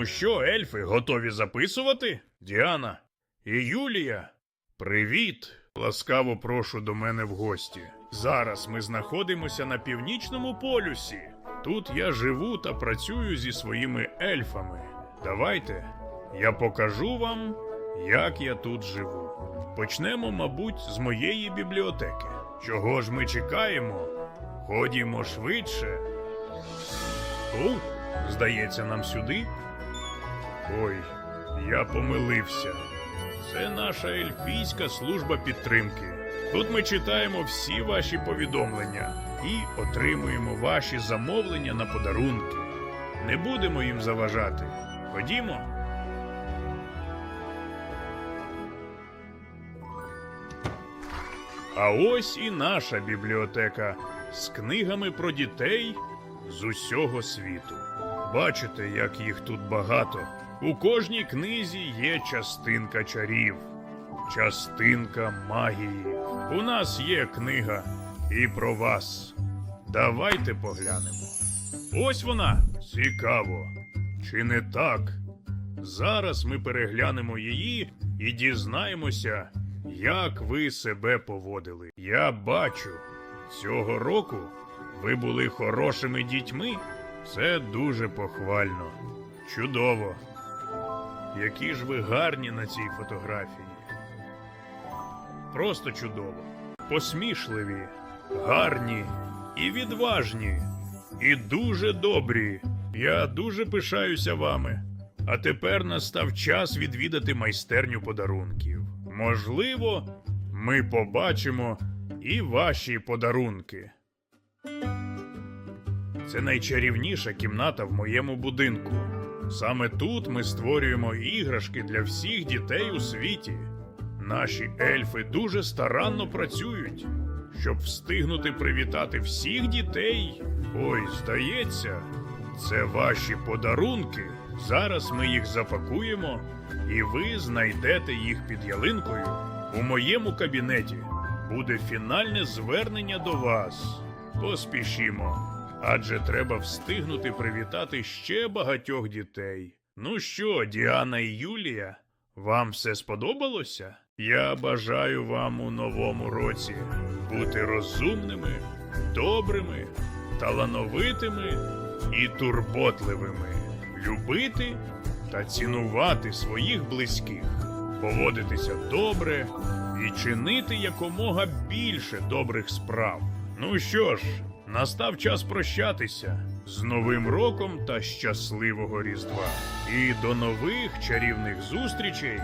Ну що, ельфи, готові записувати? Діана і Юлія. Привіт! Ласкаво прошу до мене в гості. Зараз ми знаходимося на північному полюсі. Тут я живу та працюю зі своїми ельфами. Давайте я покажу вам, як я тут живу. Почнемо, мабуть, з моєї бібліотеки. Чого ж ми чекаємо? Ходімо швидше. О, здається, нам сюди. Ой, я помилився. Це наша ельфійська служба підтримки. Тут ми читаємо всі ваші повідомлення і отримуємо ваші замовлення на подарунки. Не будемо їм заважати. Ходімо. А ось і наша бібліотека з книгами про дітей з усього світу. Бачите, як їх тут багато. У кожній книзі є частинка чарів, частинка магії. У нас є книга і про вас. Давайте поглянемо. Ось вона. Цікаво. Чи не так? Зараз ми переглянемо її і дізнаємося, як ви себе поводили. Я бачу, цього року ви були хорошими дітьми. Це дуже похвально. Чудово. Які ж ви гарні на цій фотографії. Просто чудово. Посмішливі, гарні і відважні, і дуже добрі. Я дуже пишаюся вами. А тепер настав час відвідати майстерню подарунків. Можливо, ми побачимо і ваші подарунки. Це найчарівніша кімната в моєму будинку. Саме тут ми створюємо іграшки для всіх дітей у світі. Наші ельфи дуже старанно працюють, щоб встигнути привітати всіх дітей. Ой, здається, це ваші подарунки. Зараз ми їх запакуємо, і ви знайдете їх під ялинкою. У моєму кабінеті буде фінальне звернення до вас. Поспішімо, адже треба встигнути привітати ще багатьох дітей. Ну що, Діана і Юлія, вам все сподобалося? Я бажаю вам у новому році бути розумними, добрими, талановитими і турботливими, любити та цінувати своїх близьких, поводитися добре і чинити якомога більше добрих справ. Ну що ж, настав час прощатися з Новим роком та щасливого Різдва. І до нових чарівних зустрічей